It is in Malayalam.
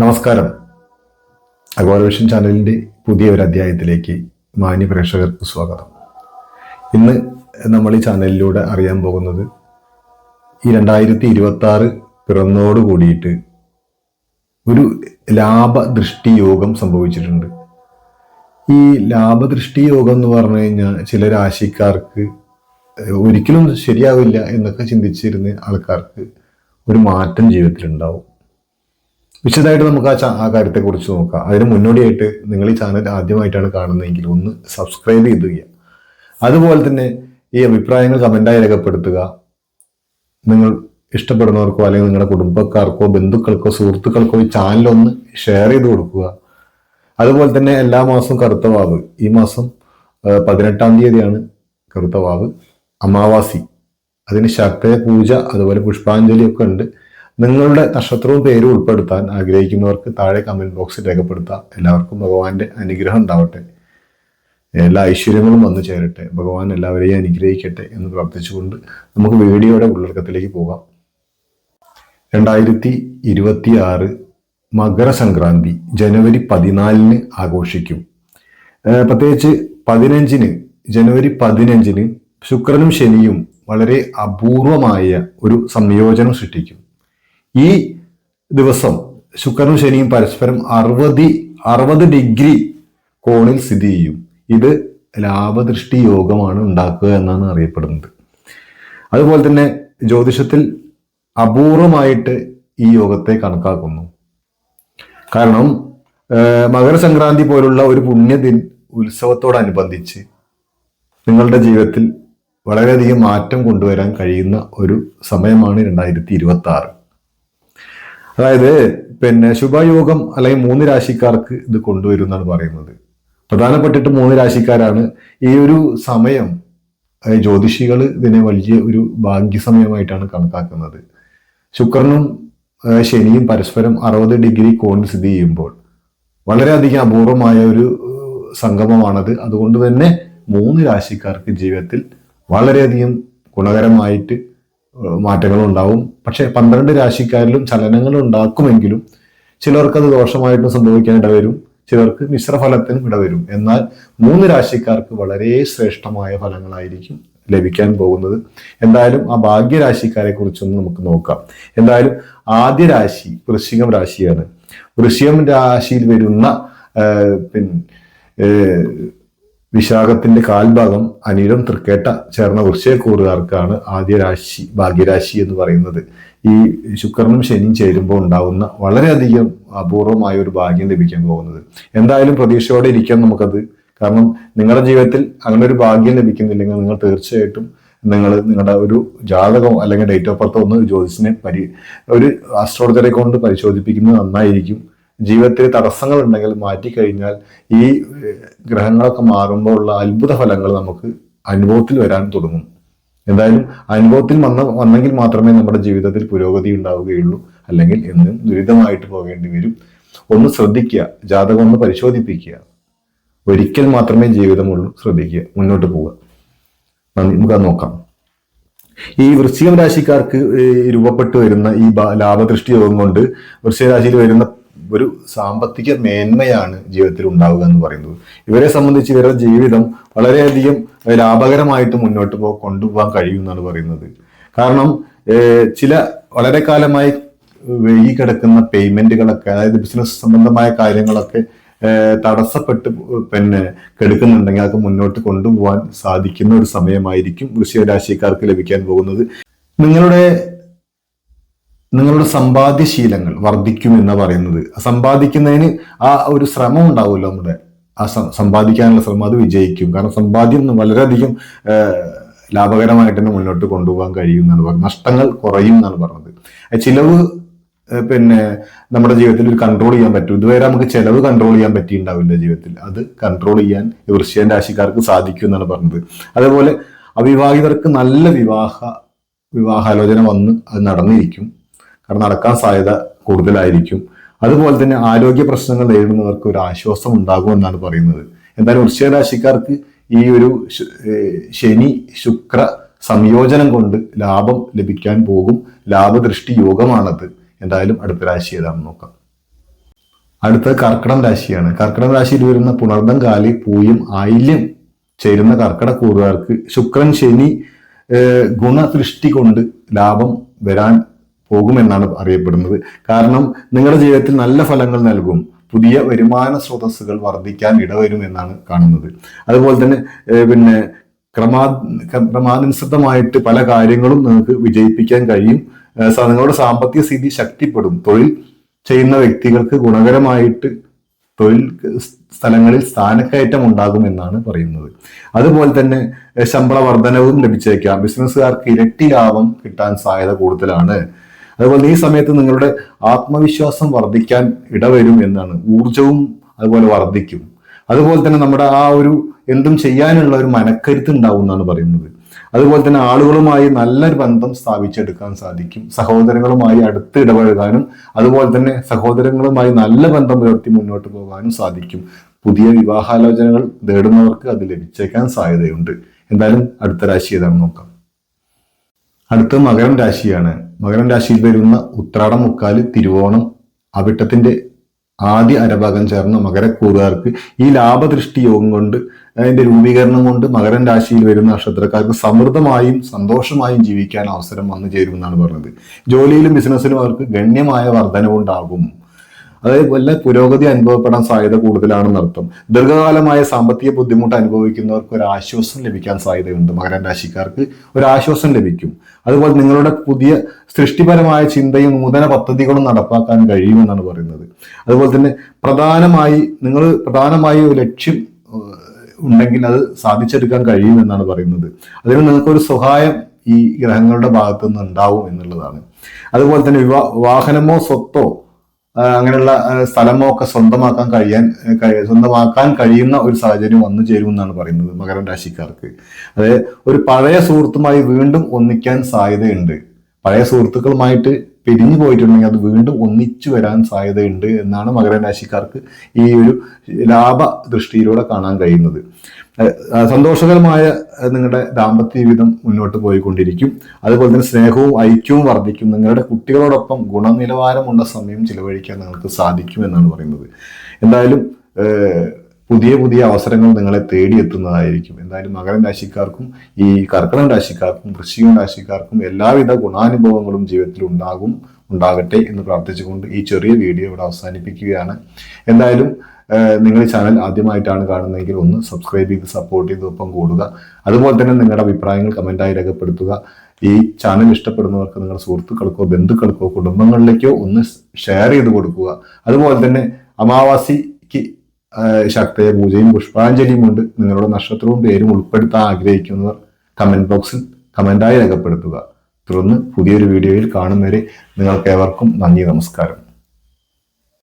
നമസ്കാരം. അഗോരവിഷൻ ചാനലിന്റെ പുതിയ ഒരു അധ്യായത്തിലേക്ക് മാന്യ പ്രേക്ഷകർക്ക് സ്വാഗതം. ഇന്ന് നമ്മൾ ഈ ചാനലിലൂടെ അറിയാൻ പോകുന്നത് ഈ രണ്ടായിരത്തി ഇരുപത്തി ആറ് പിറന്നോട് കൂടിയിട്ട് ഒരു ലാഭദൃഷ്ടി യോഗം സംഭവിച്ചിട്ടുണ്ട്. ഈ ലാഭദൃഷ്ടി യോഗം എന്ന് പറഞ്ഞു കഴിഞ്ഞാൽ ചില രാശിക്കാർക്ക് ഒരിക്കലും ശരിയാവില്ല എന്നൊക്കെ ചിന്തിച്ചിരുന്ന ആൾക്കാർക്ക് ഒരു മാറ്റം ജീവിതത്തിൽ ഉണ്ടാവും വിശദമായിട്ട് നമുക്ക് ആ ആ കാര്യത്തെക്കുറിച്ച് നോക്കാം. അതിന് മുന്നോടിയായിട്ട് നിങ്ങൾ ഈ ചാനൽ ആദ്യമായിട്ടാണ് കാണുന്നതെങ്കിൽ ഒന്ന് സബ്സ്ക്രൈബ് ചെയ്യുക അതുപോലെ തന്നെ ഈ അഭിപ്രായങ്ങൾ കമന്റായി രേഖപ്പെടുത്തുക. നിങ്ങൾ ഇഷ്ടപ്പെടുന്നവർക്കോ അല്ലെങ്കിൽ നിങ്ങളുടെ കുടുംബക്കാർക്കോ ബന്ധുക്കൾക്കോ സുഹൃത്തുക്കൾക്കോ ഈ ചാനൽ ഒന്ന് ഷെയർ ചെയ്ത് കൊടുക്കുക. അതുപോലെ തന്നെ എല്ലാ മാസവും കറുത്ത വാവ്. ഈ മാസം പതിനെട്ടാം തീയതിയാണ് കറുത്ത വാവ്. അമാവാസി. അതിന് ശക്തയ പൂജ അതുപോലെ പുഷ്പാഞ്ജലി ഒക്കെ ഉണ്ട്. നിങ്ങളുടെ നക്ഷത്രവും പേരും ഉൾപ്പെടുത്താൻ ആഗ്രഹിക്കുന്നവർക്ക് താഴെ കമന്റ് ബോക്സിൽ രേഖപ്പെടുത്താം. എല്ലാവർക്കും ഭഗവാന്റെ അനുഗ്രഹം ഉണ്ടാവട്ടെ. എല്ലാ ഐശ്വര്യങ്ങളും വന്നു ചേരട്ടെ. ഭഗവാൻ എല്ലാവരെയും അനുഗ്രഹിക്കട്ടെ എന്ന് പ്രാർത്ഥിച്ചുകൊണ്ട് നമുക്ക് വീഡിയോയുടെ ഉള്ളടക്കത്തിലേക്ക് പോകാം. രണ്ടായിരത്തി ഇരുപത്തി ആറ് മകരസംക്രാന്തി ജനുവരി പതിനാലിന് ആഘോഷിക്കും. പ്രത്യേകിച്ച് പതിനഞ്ചിന് ജനുവരി പതിനഞ്ചിന് ശുക്രനും ശനിയും വളരെ അപൂർവമായ ഒരു സംയോജനം സൃഷ്ടിക്കും. ഈ ദിവസം ശുക്രനും ശനിയും പരസ്പരം അറുപത് അറുപത് ഡിഗ്രി കോണിൽ സ്ഥിതി ചെയ്യും. ഇത് ലാഭദൃഷ്ടി യോഗമാണ് ഉണ്ടാക്കുക എന്നാണ് അറിയപ്പെടുന്നത്. അതുപോലെ തന്നെ ജ്യോതിഷത്തിൽ അപൂർവമായിട്ട് ഈ യോഗത്തെ കണക്കാക്കുന്നു. കാരണം മകരസംക്രാന്തി പോലുള്ള ഒരു പുണ്യദിൻ ഉത്സവത്തോടനുബന്ധിച്ച് നിങ്ങളുടെ ജീവിതത്തിൽ വളരെയധികം മാറ്റം കൊണ്ടുവരാൻ കഴിയുന്ന ഒരു സമയമാണ് രണ്ടായിരത്തി ഇരുപത്തി ആറ് അതായത് പിന്നെ ശുഭയോഗം അല്ലെങ്കിൽ മൂന്ന് രാശിക്കാർക്ക് ഇത് കൊണ്ടുവരും എന്നാണ് പറയുന്നത്. പ്രധാനപ്പെട്ടിട്ട് മൂന്ന് രാശിക്കാരാണ്. ഈ ഒരു സമയം ജ്യോതിഷികൾ ഇതിനെ വലിയ ഒരു ഭാഗ്യസമയമായിട്ടാണ് കണക്കാക്കുന്നത്. ശുക്രനും ശനിയും പരസ്പരം അറുപത് ഡിഗ്രി കോണിൽ സ്ഥിതി ചെയ്യുമ്പോൾ വളരെയധികം അപൂർവമായ ഒരു സംഗമമാണത്. അതുകൊണ്ട് തന്നെ മൂന്ന് രാശിക്കാർക്ക് ജീവിതത്തിൽ വളരെയധികം ഗുണകരമായിട്ട് ഉണ്ടാവും പക്ഷെ പന്ത്രണ്ട് രാശിക്കാരിലും ചലനങ്ങൾ ഉണ്ടാക്കുമെങ്കിലും ചിലർക്ക് അത് ദോഷമായിട്ടും സംഭവിക്കാൻ ഇടവരും ചിലർക്ക് മിശ്രഫലത്തിനും ഇടവരും എന്നാൽ മൂന്ന് രാശിക്കാർക്ക് വളരെ ശ്രേഷ്ഠമായ ഫലങ്ങളായിരിക്കും ലഭിക്കാൻ പോകുന്നത്. എന്തായാലും ആ ഭാഗ്യരാശിക്കാരെ കുറിച്ചൊന്ന് നമുക്ക് നോക്കാം. എന്തായാലും ആദ്യ രാശി വൃശ്ചികം രാശിയാണ്. വൃശ്ചികം രാശിയിൽ വരുന്ന പിന്നെ വിശാഖത്തിന്റെ കാൽഭാഗം അനിരം തൃക്കേട്ട ചേർന്ന വൃശ്ചയക്കൂറുകാർക്കാണ് ആദ്യ രാശി ഭാഗ്യരാശി എന്ന് പറയുന്നത്. ഈ ശുക്രനും ശനിയും ചേരുമ്പോൾ ഉണ്ടാവുന്ന വളരെയധികം അപൂർവമായ ഒരു ഭാഗ്യം ലഭിക്കാൻ പോകുന്നത്. എന്തായാലും പ്രതീക്ഷയോടെ ഇരിക്കാം നമുക്കത്. കാരണം നിങ്ങളുടെ ജീവിതത്തിൽ അങ്ങനെ ഒരു ഭാഗ്യം ലഭിക്കുന്നില്ലെങ്കിൽ നിങ്ങൾ തീർച്ചയായിട്ടും നിങ്ങൾ നിങ്ങളുടെ ഒരു ജാതകം അല്ലെങ്കിൽ ഡേറ്റ് ഓഫ് ബർത്ത് ഒന്ന് ജ്യോതിസിനെ പരി ഒരു ആസ്ട്രോളജറെ കൊണ്ട് പരിശോധിപ്പിക്കുന്നത് നന്നായിരിക്കും. ജീവിതത്തിൽ തടസ്സങ്ങൾ ഉണ്ടെങ്കിൽ മാറ്റിക്കഴിഞ്ഞാൽ ഈ ഏഹ്, ഗ്രഹങ്ങളൊക്കെ മാറുമ്പോൾ ഉള്ള അത്ഭുത ഫലങ്ങൾ നമുക്ക് അനുഭവത്തിൽ വരാൻ തുടങ്ങും. എന്തായാലും അനുഭവത്തിൽ വന്ന വന്നെങ്കിൽ മാത്രമേ നമ്മുടെ ജീവിതത്തിൽ പുരോഗതി ഉണ്ടാവുകയുള്ളൂ. അല്ലെങ്കിൽ എന്നും ദുരിതമായിട്ട് പോകേണ്ടി വരും. ഒന്ന് ശ്രദ്ധിക്കുക ജാതകം ഒന്ന് പരിശോധിപ്പിക്കുക. ഒരിക്കൽ മാത്രമേ ജീവിതമുള്ളൂ ശ്രദ്ധിക്കുക മുന്നോട്ട് പോവുക. നന്ദി നമുക്ക് നോക്കാം. ഈ വൃശ്ചികം രാശിക്കാർക്ക് രൂപപ്പെട്ടു വരുന്ന ഈ ലാഭദൃഷ്ടി യോഗം കൊണ്ട് വൃശ്ചിക രാശിയിൽ വരുന്ന ഒരു സാമ്പത്തിക മേന്മയാണ് ജീവിതത്തിൽ ഉണ്ടാവുക എന്ന് പറയുന്നത്. ഇവരെ സംബന്ധിച്ച് ഇവരുടെ ജീവിതം വളരെയധികം ലാഭകരമായിട്ട് മുന്നോട്ട് പോ കൊണ്ടുപോകാൻ കഴിയും എന്നാണ് പറയുന്നത്. കാരണം ചില വളരെ കാലമായി വൈകി കിടക്കുന്ന പേയ്മെന്റുകളൊക്കെ അതായത് ബിസിനസ് സംബന്ധമായ കാര്യങ്ങളൊക്കെ തടസ്സപ്പെട്ട് പിന്നെ കെടുക്കുന്നുണ്ടെങ്കിൽ അതൊക്കെ മുന്നോട്ട് കൊണ്ടുപോകാൻ സാധിക്കുന്ന ഒരു സമയമായിരിക്കും വൃശ്ചിക രാശിക്കാർക്ക് ലഭിക്കാൻ പോകുന്നത്. നിങ്ങളുടെ നിങ്ങളുടെ സമ്പാദ്യശീലങ്ങൾ വർദ്ധിക്കും എന്ന് പറയുന്നത്. സമ്പാദിക്കുന്നതിന് ആ ഒരു ശ്രമം ഉണ്ടാവുമല്ലോ നമ്മുടെ. ആ സമ്പാദിക്കാനുള്ള ശ്രമം അത് വിജയിക്കും. കാരണം സമ്പാദ്യം വളരെയധികം ലാഭകരമായിട്ട് തന്നെ മുന്നോട്ട് കൊണ്ടുപോകാൻ കഴിയും എന്നാണ് പറയുന്നത് നഷ്ടങ്ങൾ കുറയും എന്നാണ് പറഞ്ഞത്. ചിലവ് പിന്നെ നമ്മുടെ ജീവിതത്തിൽ ഒരു കൺട്രോൾ ചെയ്യാൻ പറ്റും. ഇതുവരെ നമുക്ക് ചിലവ് കൺട്രോൾ ചെയ്യാൻ പറ്റിയിട്ടുണ്ടാവില്ല ജീവിതത്തിൽ. അത് കൺട്രോൾ ചെയ്യാൻ വൃശ്ചികൻ രാശിക്കാർക്ക് സാധിക്കും എന്നാണ് പറഞ്ഞത്. അതേപോലെ അവിവാഹിതർക്ക് നല്ല വിവാഹ വിവാഹാലോചന വന്ന് അത് നടന്നിരിക്കും. കാരണം നടക്കാൻ സാധ്യത കൂടുതലായിരിക്കും. അതുപോലെ തന്നെ ആരോഗ്യ പ്രശ്നങ്ങൾ നേരിടുന്നവർക്ക് ഒരു ആശ്വാസം ഉണ്ടാകും എന്നാണ് പറയുന്നത്. എന്തായാലും വൃശ്ചികരാശിക്കാർക്ക് ഈ ഒരു ശനി ശുക്ര സംയോജനം കൊണ്ട് ലാഭം ലഭിക്കാൻ പോകും. ലാഭദൃഷ്ടി യോഗമാണത്. എന്തായാലും അടുത്ത രാശി ഏതാണെന്ന് നോക്കാം. അടുത്ത കർക്കിടം രാശിയാണ്. കർക്കിടം രാശിയിൽ വരുന്ന പുണർദം കാലി പൂയും ആയില്യം ചേരുന്ന കർക്കിട കൂറുകാർക്ക് ശുക്രൻ ശനി ഗുണസൃഷ്ടി കൊണ്ട് ലാഭം വരാൻ പോകുമെന്നാണ് അറിയപ്പെടുന്നത്. കാരണം നിങ്ങളുടെ ജീവിതത്തിൽ നല്ല ഫലങ്ങൾ നൽകും. പുതിയ വരുമാന സ്രോതസ്സുകൾ വർദ്ധിക്കാൻ ഇടവരും എന്നാണ് കാണുന്നത്. അതുപോലെ തന്നെ പിന്നെ ക്രമാ ക്രമാനുസൃതമായിട്ട് പല കാര്യങ്ങളും നിങ്ങൾക്ക് വിജയിപ്പിക്കാൻ കഴിയും. നിങ്ങളുടെ സാമ്പത്തിക സ്ഥിതി ശക്തിപ്പെടും. തൊഴിൽ ചെയ്യുന്ന വ്യക്തികൾക്ക് ഗുണകരമായിട്ട് തൊഴിൽ സ്ഥലങ്ങളിൽ സ്ഥാനക്കയറ്റം ഉണ്ടാകും എന്നാണ് പറയുന്നത്. അതുപോലെ തന്നെ ശമ്പള വർധനവും ലഭിച്ചേക്കാം. ബിസിനസ്സുകാർക്ക് ഇരട്ടി ലാഭം കിട്ടാൻ സാധ്യത കൂടുതലാണ്. അതുപോലെ ഈ സമയത്ത് നിങ്ങളുടെ ആത്മവിശ്വാസം വർദ്ധിക്കാൻ ഇടവരും എന്നാണ്. ഊർജവും അതുപോലെ വർദ്ധിക്കും. അതുപോലെ തന്നെ നമ്മുടെ ആ ഒരു എന്തും ചെയ്യാനുള്ള ഒരു മനക്കരുത്ത് ഉണ്ടാവും എന്നാണ് പറയുന്നത്. അതുപോലെ തന്നെ ആളുകളുമായി നല്ലൊരു ബന്ധം സ്ഥാപിച്ചെടുക്കാൻ സാധിക്കും. സഹോദരങ്ങളുമായി അടുത്ത് ഇടപഴകാനും അതുപോലെ തന്നെ സഹോദരങ്ങളുമായി നല്ല ബന്ധം പുലർത്തി മുന്നോട്ട് പോകാനും സാധിക്കും. പുതിയ വിവാഹാലോചനകൾ നേടുന്നവർക്ക് അത് ലഭിച്ചേക്കാൻ സാധ്യതയുണ്ട്. എന്തായാലും അടുത്ത രാശി ഏതാണെന്ന് നോക്കാം. അടുത്ത മകരം രാശിയാണ്. മകരം രാശിയിൽ വരുന്ന ഉത്രാടം മുക്കാൽ തിരുവോണം അവിട്ടത്തിന്റെ ആദ്യ അരഭാഗം ചേർന്ന മകരക്കൂറുകാർക്ക് ഈ ലാഭദൃഷ്ടി യോഗം കൊണ്ട് അതിന്റെ രൂപീകരണം കൊണ്ട് മകരം രാശിയിൽ വരുന്ന നക്ഷത്രക്കാർക്ക് സമൃദ്ധമായും സന്തോഷമായും ജീവിക്കാൻ അവസരം വന്നു ചേരുമെന്നാണ് പറഞ്ഞത്. ജോലിയിലും ബിസിനസ്സിലും അവർക്ക് ഗണ്യമായ വർധനവുണ്ടാകും. അതേപോലെ പുരോഗതി അനുഭവപ്പെടാൻ സാധ്യത കൂടുതലാണെന്ന് അർത്ഥം. ദീർഘകാലമായ സാമ്പത്തിക ബുദ്ധിമുട്ട് അനുഭവിക്കുന്നവർക്ക് ഒരു ആശ്വാസം ലഭിക്കാൻ സാധ്യതയുണ്ട്. മകരം രാശിക്കാർക്ക് ഒരു ആശ്വാസം ലഭിക്കും. അതുപോലെ നിങ്ങളുടെ പുതിയ സൃഷ്ടിപരമായ ചിന്തയും നൂതന പദ്ധതികളും നടപ്പാക്കാൻ കഴിയുമെന്നാണ് പറയുന്നത്. അതുപോലെ തന്നെ പ്രധാനമായി നിങ്ങൾ പ്രധാനമായി ഒരു ലക്ഷ്യം ഉണ്ടെങ്കിൽ അത് സാധിച്ചെടുക്കാൻ കഴിയുമെന്നാണ് പറയുന്നത്. അതിന് നിങ്ങൾക്കൊരു സഹായം ഈ ഗ്രഹങ്ങളുടെ ഭാഗത്തു നിന്ന് ഉണ്ടാവും എന്നുള്ളതാണ്. അതുപോലെ തന്നെ വിവാ വാഹനമോ സ്വത്തോ അങ്ങനെയുള്ള സ്ഥലമോ ഒക്കെ സ്വന്തമാക്കാൻ കഴിയാൻ സ്വന്തമാക്കാൻ കഴിയുന്ന ഒരു സാഹചര്യം വന്നു ചേരുമെന്നാണ് പറയുന്നത് മകരം രാശിക്കാർക്ക്. അതായത് ഒരു പഴയ സുഹൃത്തുമായി വീണ്ടും ഒന്നിക്കാൻ സാധ്യതയുണ്ട്. പഴയ സുഹൃത്തുക്കളുമായിട്ട് പിരിഞ്ഞു പോയിട്ടുണ്ടെങ്കിൽ അത് വീണ്ടും ഒന്നിച്ചു വരാൻ സാധ്യതയുണ്ട് എന്നാണ് മകരം രാശിക്കാർക്ക് ഈ ഒരു ലാഭ ദൃഷ്ടിയിലൂടെ കാണാൻ കഴിയുന്നത്. സന്തോഷകരമായ നിങ്ങളുടെ ദാമ്പത്യ ജീവിതം മുന്നോട്ട് പോയിക്കൊണ്ടിരിക്കും. അതുപോലെ തന്നെ സ്നേഹവും ഐക്യവും വർദ്ധിക്കും. നിങ്ങളുടെ കുട്ടികളോടൊപ്പം ഗുണനിലവാരമുള്ള സമയം ചിലവഴിക്കാൻ നിങ്ങൾക്ക് സാധിക്കും എന്നാണ് പറയുന്നത്. എന്തായാലും പുതിയ പുതിയ അവസരങ്ങൾ നിങ്ങളെ തേടിയെത്തുന്നതായിരിക്കും. എന്തായാലും മകരം രാശിക്കാർക്കും ഈ കർക്കടം രാശിക്കാർക്കും വൃശ്ചിക രാശിക്കാർക്കും എല്ലാവിധ ഗുണാനുഭവങ്ങളും ജീവിതത്തിൽ ഉണ്ടാകും ഉണ്ടാകട്ടെ എന്ന് പ്രാർത്ഥിച്ചുകൊണ്ട് ഈ ചെറിയ വീഡിയോ ഇവിടെ അവസാനിപ്പിക്കുകയാണ്. എന്തായാലും നിങ്ങൾ ഈ ചാനൽ ആദ്യമായിട്ടാണ് കാണുന്നതെങ്കിൽ ഒന്ന് സബ്സ്ക്രൈബ് ചെയ്ത് സപ്പോർട്ട് ചെയ്ത് ഒപ്പം കൂടുക. അതുപോലെ തന്നെ നിങ്ങളുടെ അഭിപ്രായങ്ങൾ കമന്റായി രേഖപ്പെടുത്തുക. ഈ ചാനൽ ഇഷ്ടപ്പെടുന്നവർക്ക് നിങ്ങളുടെ സുഹൃത്തുക്കൾക്കോ ബന്ധുക്കൾക്കോ കുടുംബങ്ങളിലേക്കോ ഒന്ന് ഷെയർ ചെയ്ത് കൊടുക്കുക. അതുപോലെ തന്നെ അമാവാസിക്ക് ശക്തയ പൂജയും പുഷ്പാഞ്ജലിയും കൊണ്ട് നിങ്ങളുടെ നക്ഷത്രവും പേരും ഉൾപ്പെടുത്താൻ ആഗ്രഹിക്കുന്നവർ കമന്റ് ബോക്സിൽ കമന്റായി രേഖപ്പെടുത്തുക. തുടർന്ന് പുതിയൊരു വീഡിയോയിൽ കാണും വരെ നിങ്ങൾക്ക് ഏവർക്കും നന്ദി നമസ്കാരം.